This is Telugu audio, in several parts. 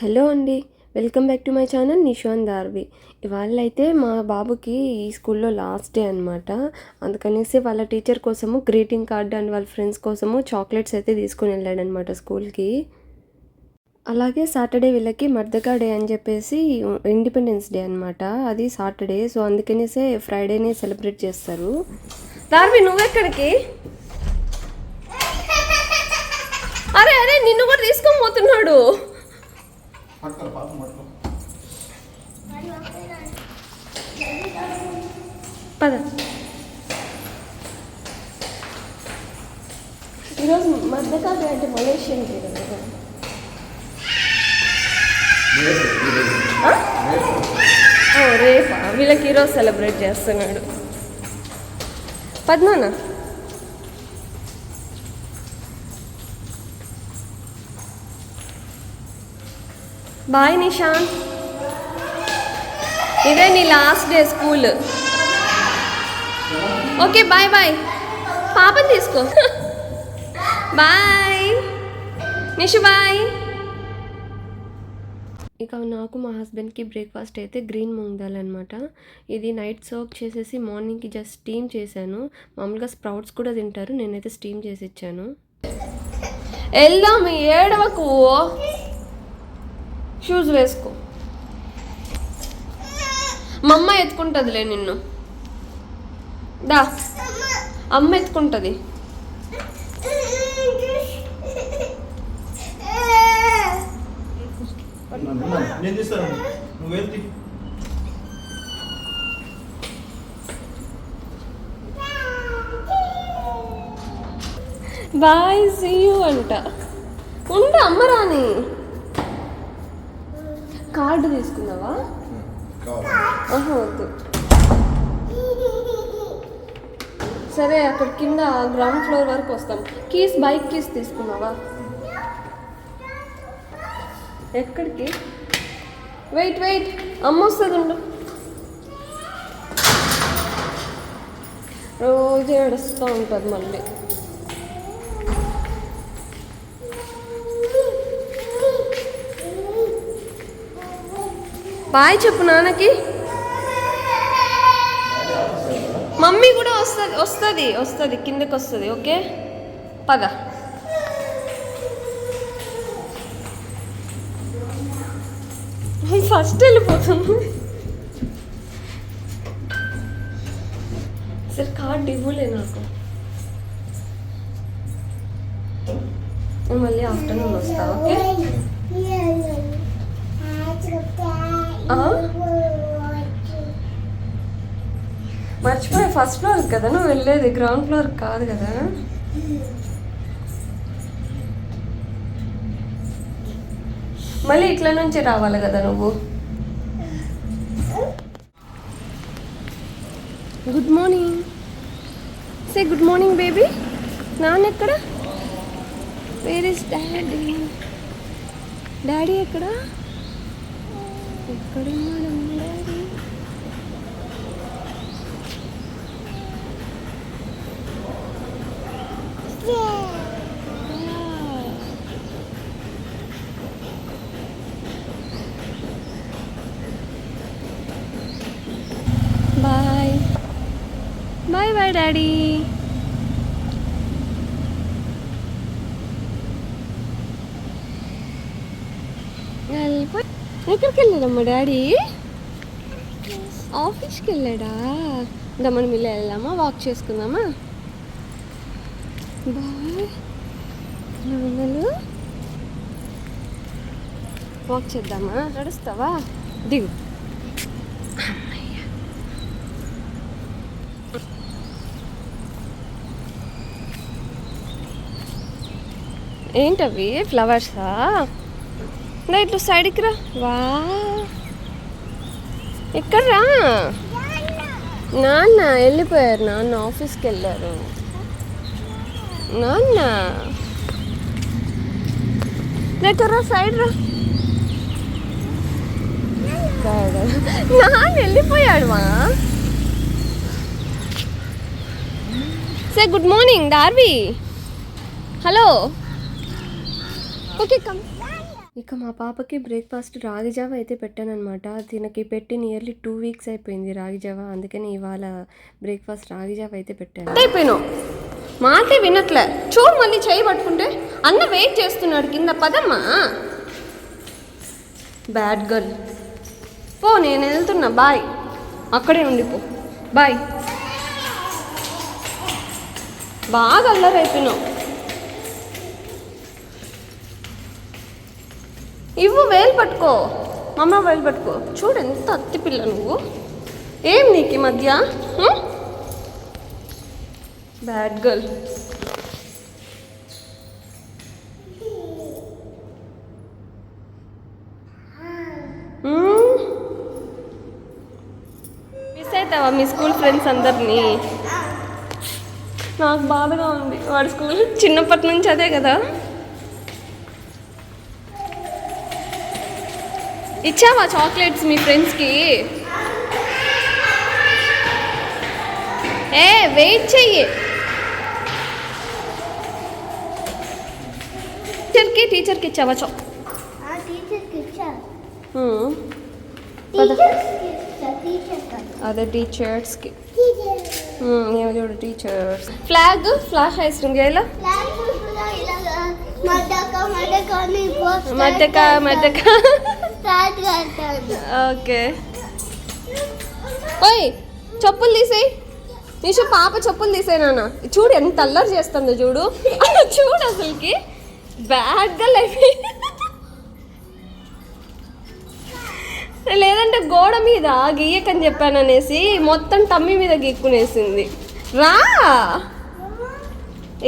హలో అండి welcome back to my channel Nishan Darvi. ఇవాళ అయితే మా బాబుకి ఈ స్కూల్లో లాస్ట్ డే అనమాట అందుకనేసి వాళ్ళ టీచర్ కోసము గ్రీటింగ్ కార్డ్ అండ్ వాళ్ళ ఫ్రెండ్స్ కోసము చాక్లెట్స్ అయితే తీసుకుని వెళ్ళాడనమాట స్కూల్కి. అలాగే సాటర్డే వీళ్ళకి మర్దకా డే అని చెప్పేసి ఇండిపెండెన్స్ డే అనమాట అది సాటర్డే సో అందుకనేసే ఫ్రైడేనే సెలబ్రేట్ చేస్తారు. దార్వి నువ్వెక్కడికి? అరే అరే నిన్ను కూడా తీసుకొని పట్టుకో పాపం పట్టుకో. పద. ఈరోజు మధ్యకాలం అంటే మలేషియన్ రేపా వీళ్ళకి ఈరోజు సెలబ్రేట్ చేస్తున్నాడు. పద్నానా బాయ్ నిషాన్. ఇదే నీ last day school okay bye bye పాపని తీసుకో. బాయ్ నిషు బాయ్ ఇక నాకు మా హస్బెండ్కి బ్రేక్ఫాస్ట్ అయితే గ్రీన్ మూంగ్ దాల్ అనమాట ఇది నైట్ సోక్ చేసేసి మార్నింగ్కి జస్ట్ స్టీమ్ చేశాను. మామూలుగా స్ప్రౌట్స్ కూడా తింటారు. నేనైతే స్టీమ్ చేసి ఇచ్చాను. వెళ్దాం ఏడవకు. షూస్ వేసుకో. మా అమ్మ ఎత్తుకుంటుందిలే నిన్ను. దా. అమ్మ ఎత్తుకుంటుంది. బాయ్ సీ యూ అంట. ఉండ అమ్మ రాని కార్డు తీసుకున్నావా? ఆహా వద్దు. సరే అక్కడ కింద గ్రౌండ్ ఫ్లోర్ వరకు వస్తాం. కీస్ బైక్ కీస్ తీసుకున్నావా? ఎక్కడికి? వెయిట్ వెయిట్ అమ్మ వస్తుంది ఉండు. రోజు ఏడుస్తూ ఉంటుంది మళ్ళీ. బాయ్ చెప్పు నాన్నకి. మమ్మీ కూడా వస్తుంది వస్తుంది వస్తుంది కిందకి వస్తుంది ఓకే? పద. ఫస్ట్ వెళ్ళిపోతుంది సరే కార్డు ఇవ్వలే నాకు. మళ్ళీ ఆఫ్టర్నూన్ వస్తా ఓకే? మర్చిపోయి. ఫస్ట్ ఫ్లోర్ కదా నువ్వు వెళ్ళేది. గ్రౌండ్ ఫ్లోర్ కాదు కదా. మళ్ళీ ఇట్లా నుంచి రావాలి కదా నువ్వు. Good morning say good morning baby నాన్న ఎక్కడ? వేర్ ఇస్ డాడీ డాడీ ఎక్కడ? ఎక్కడున్నాడు daddy bye bye bye daddy? ఎక్కడికి వెళ్ళాడమ్మా డాడీ? ఆఫీస్కి వెళ్ళాడా ఇంకా మనం వెళ్దామా వాక్ చేసుకుందామా? బాయ్. నాన్నలు వాక్ చేద్దామా? నడుస్తావా? దిగు. ఏంటవి? ఫ్లవర్సా నా ఇట్లా సైడ్కి రా. వా. ఇక్కడ రా. నాన్న వెళ్ళిపోయారు. నాన్న ఆఫీస్కి వెళ్ళారు. నాన్న. రా సైడ్ రా. నాన్న వెళ్ళిపోయాడు మా. Say good morning Darvi. Hello. ఇక మా పాపకి బ్రేక్ఫాస్ట్ రాగి జావ అయితే పెట్టానన్నమాట. తినకి పెట్టి నియర్లీ టూ వీక్స్ అయిపోయింది రాగి జావ. అందుకని ఇవాళ బ్రేక్ఫాస్ట్ రాగి జావ అయితే పెట్టాను. అయిపోయినావు మాటే వినట్లే. చూడు మళ్ళీ చేయి పట్టుకుంటే. అన్న వెయిట్ చేస్తున్నాడు. కింద పదమ్మా. బ్యాడ్ గర్ల్ పో నేను వెళ్తున్నా. బాయ్ అక్కడే ఉండిపో. బాయ్ బాగా అల్లరి ఇవ్వు వేలు పట్టుకో. మమ్మ వేలు పట్టుకో. చూడు ఎంత అత్తి పిల్ల నువ్వు. ఏం నీకు ఈ మధ్య? బ్యాడ్ గర్ల్ మిస్ అవుతావా మీ స్కూల్ ఫ్రెండ్స్ అందరినీ? నాకు బాధగా ఉంది. వాడి స్కూల్ చిన్నప్పటి నుంచి అదే కదా? ఇచ్చావా చాక్లెట్స్ మీ ఫ్రెండ్స్కి? ఏ వెయిట్ చెయ్యి. టీచర్కి టీచర్కి ఇచ్చావా చా ఆ టీచర్కి ఇచ్చా హ్మ్. పద. టీచర్స్కి ఇచ్చా టీచర్ కాదు అదే టీచర్స్కి. టీచర్ నేను చూడు teachers. Flag flash ice cream చేయాలా క్లాస్ కూడా ఓకే. ఓయ్ చెప్పులు తీసేయి. నిషు పాప చెప్పులు తీసేయి నాన్న. చూడు ఎంత అల్లరి చేస్తుందో చూడు. చూడు అసలుకి. బ్యాడ్గా లైఫ్ లేదంటే గోడ మీద గీయకని చెప్పాననేసి మొత్తం టమ్మీ మీద గీక్కునేసింది. రా!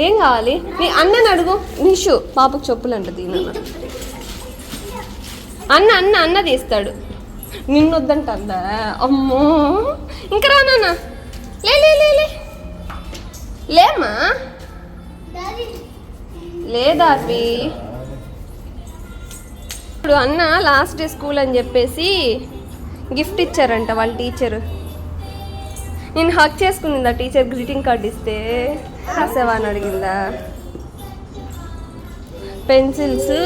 ఏం కావాలి? నీ అన్నని అడుగు. నిషు పాపకు చెప్పులు అంట దీనన్న అన్న అన్న అన్న తీస్తాడు. నిన్నొద్దంట అన్న అమ్మో. ఇంకా రా నాన్న. లే లే లే లే. లేమ్మా. లేదా అవి ఇప్పుడు అన్న లాస్ట్ డే స్కూల్ అని చెప్పేసి గిఫ్ట్ ఇచ్చారంట వాళ్ళ టీచర్. నేను హక్ చేసుకుందా టీచర్ గ్రీటింగ్ కార్డ్ ఇస్తే? రాసేవా అని అడిగిందా? పెన్సిల్స్.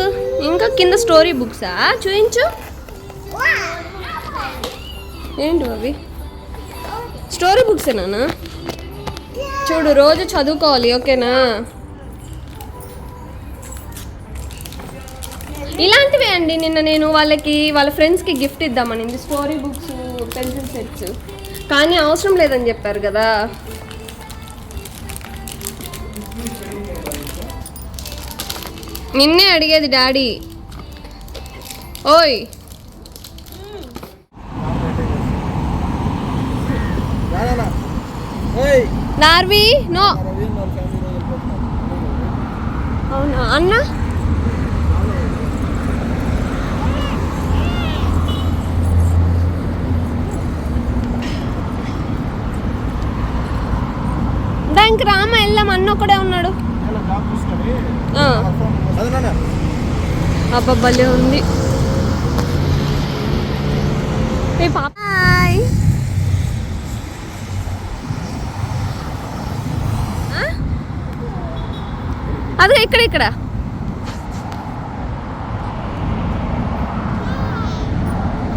ఇంకా కింద స్టోరీ బుక్సా? చూయించు. ఏంటి అవి స్టోరీ బుక్స్ నాన్న? చూడు రోజు చదువుకోవాలి ఓకేనా? ఇలాంటివే అండి నిన్న నేను వాళ్ళకి వాళ్ళ ఫ్రెండ్స్కి గిఫ్ట్ ఇద్దామనింది స్టోరీ బుక్స్ పెన్సిల్ సెట్స్. కానీ అవసరం లేదని చెప్పారు కదా. నిన్నే అడిగేది డాడీ. ఓయ్. నార్వి నో. వాళ్ళ అవునా? అన్న? దానికి రామ వెళ్దాం. అన్న ఒకడే ఉన్నాడు. అబ్బా భలే ఉంది. హాయ్? అదిగో ఇక్కడ ఇక్కడ.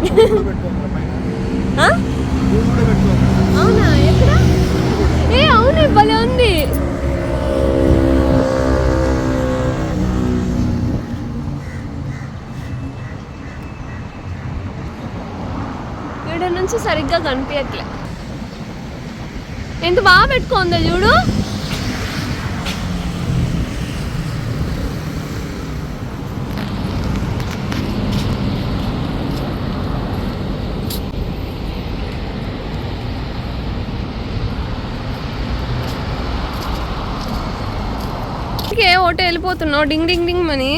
రూమ్ కూడా పెట్టుకోవాలి పైన ఆ? రూమ్ కూడా పెట్టుకోవాలి అవునా ఎక్కడ ఏ అవునే భలే ఉంది ఈడ నుంచి సరిగ్గా కనిపించట్లే. ఎంత బాగా పెట్టుకుందో చూడు. ఓటే వెళ్ళిపోతున్నావు. డింగ్ డింగ్ డింగ్ మని.